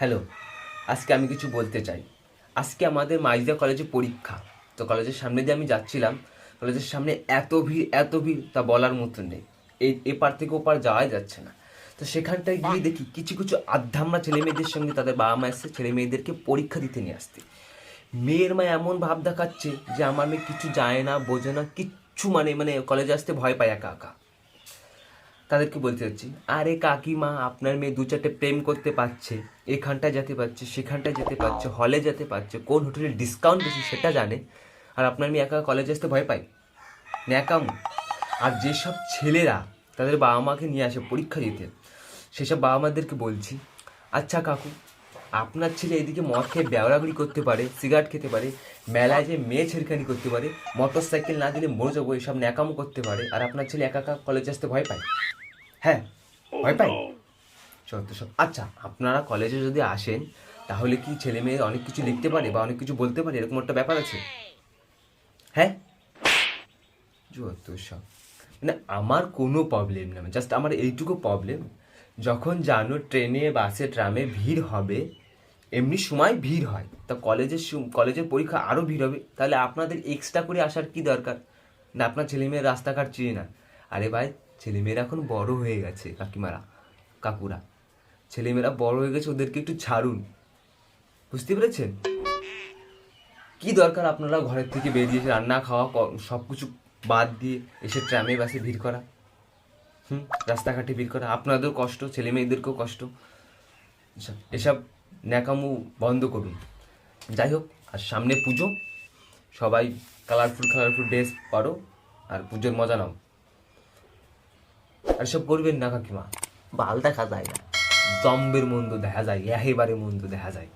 Hello আজকে আমি কিছু বলতে চাই। আজকে আমাদের মাইজদা কলেজে পরীক্ষা। তো কলেজের সামনে দিয়ে আমি যাচ্ছিলাম। কলেজের সামনে এত ভিড় এত ভিড় তা বলার মতন নেই। এই এপার থেকে ওপার যাওয়াই যাচ্ছে না। তো সেখানটায় গিয়ে দেখি কিছু কিছু আধ্যাম্মা ছেলে মেয়েদের সঙ্গে তাদের বাবা মা এসে ছেলে মেয়েদেরকে পরীক্ষা দিতে নিয়ে আসতে মেয়ের মা এমন ভাব দেখাচ্ছে যে আমার মেয়ে কিছু যায় না বোঝে না কিচ্ছু মানে মানে কলেজে আসতে ভয় পায় একা একা। তাদেরকে বলতে চাচ্ছি আরে কাকিমা আপনার মেয়ে দু চারটে প্রেম করতে পারছে এখানটায় যেতে পারছে সেখানটায় যেতে পারছে হলে যেতে পারছে কোন হোটেলে ডিসকাউন্ট বেশি সেটা জানে আর আপনার মেয়ে একা কলেজে আসতে ভয় পায়? ন্যাকাম। আর যেসব ছেলেরা তাদের বাবা মাকে নিয়ে আসে পরীক্ষা দিতে সেসব বাবা মাদেরকে বলছি আচ্ছা কাকু আপনার ছেলে এদিকে মদ খেয়ে বেওড়াগুড়ি করতে পারে সিগারেট খেতে পারে মেলায় যে মেয়ে ছেড়খানি করতে পারে মোটর সাইকেল না দিলে মরে যাব এসব ন্যাকামো করতে পারে আর আপনার ছেলে একা একা কলেজে আসতে ভয় পায়? হ্যাঁ ভয় পাই। যত সব আচ্ছা আপনারা কলেজে যদি আসেন তাহলে কি ছেলে মেয়ে অনেক কিছু লিখতে পারে বা অনেক কিছু বলতে পারে? এরকম একটা ব্যাপার আছে? হ্যাঁ? যত সব। মানে আমার কোনো প্রবলেম না জাস্ট আমার এইটুকু প্রবলেম যখন জানো ট্রেনে বাসে ট্রামে ভিড় হবে এমনি সময় ভিড় হয় তা কলেজের কলেজের পরীক্ষা আরও ভিড় হবে তাহলে আপনাদের এক্সট্রা করে আসার কি দরকার? না আপনার ছেলেমেয়ের রাস্তাঘাট চিনে না। আরে ভাই ছেলেমেয়েরা এখন বড় হয়ে গেছে কাকিমারা, কাকুরা। ছেলেমেয়েরা বড় হয়ে গেছে, ওদেরকে একটু ছাড়ুন। বুঝতে পেরেছেন? কি দরকার আপনারা ঘরের থেকে বেরিয়ে রান্না, খাওয়া সব কিছু বাদ দিয়ে এসে ট্রামে, বাসে ভিড় করা? হুম? রাস্তাঘাটে ভিড় করা? আপনাদের কষ্ট ছেলে মেয়েদেরকেও কষ্ট। এসব ন্যাকামু বন্ধ করুন। যাই হোক, আর সামনে পুজো। সবাই কালারফুল কালারফুল ড্রেস পারো, আর পুজোর মজা নাও। আর সব করবেন না কাকিমা। বাল দেখা যায় না। জম্বের মন্দ দেখা যায়, একেবারে মন্দ দেখা যায়।